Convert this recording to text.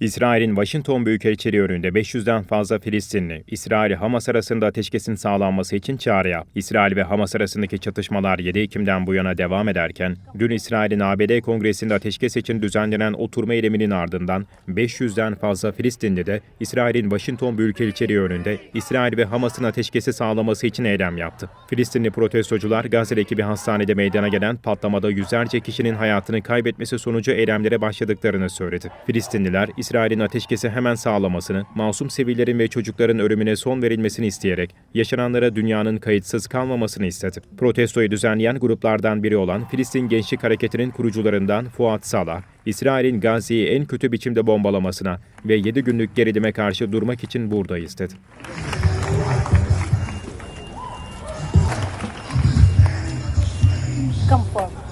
İsrail'in Washington Büyükelçiliği önünde 500'den fazla Filistinli, İsrail-Hamas arasında ateşkesin sağlanması için çağrı yaptı. İsrail ve Hamas arasındaki çatışmalar 7 Ekim'den bu yana devam ederken, dün İsrail'in ABD Kongresi'nde ateşkes için düzenlenen oturma eyleminin ardından 500'den fazla Filistinli de İsrail'in Washington Büyükelçiliği önünde İsrail ve Hamas'ın ateşkesi sağlaması için eylem yaptı. Filistinli protestocular Gazze'deki bir hastanede meydana gelen patlamada yüzlerce kişinin hayatını kaybetmesi sonucu eylemlere başladıklarını söyledi. Filistinliler, İsrail'in ateşkesi hemen sağlamasını, masum sivillerin ve çocukların ölümüne son verilmesini isteyerek yaşananlara dünyanın kayıtsız kalmamasını istedi. Protestoyu düzenleyen gruplardan biri olan Filistin Gençlik Hareketi'nin kurucularından Fuat Salah, İsrail'in Gazze'yi en kötü biçimde bombalamasına ve 7 günlük gerilime karşı durmak için buradayız dedi. Come forward.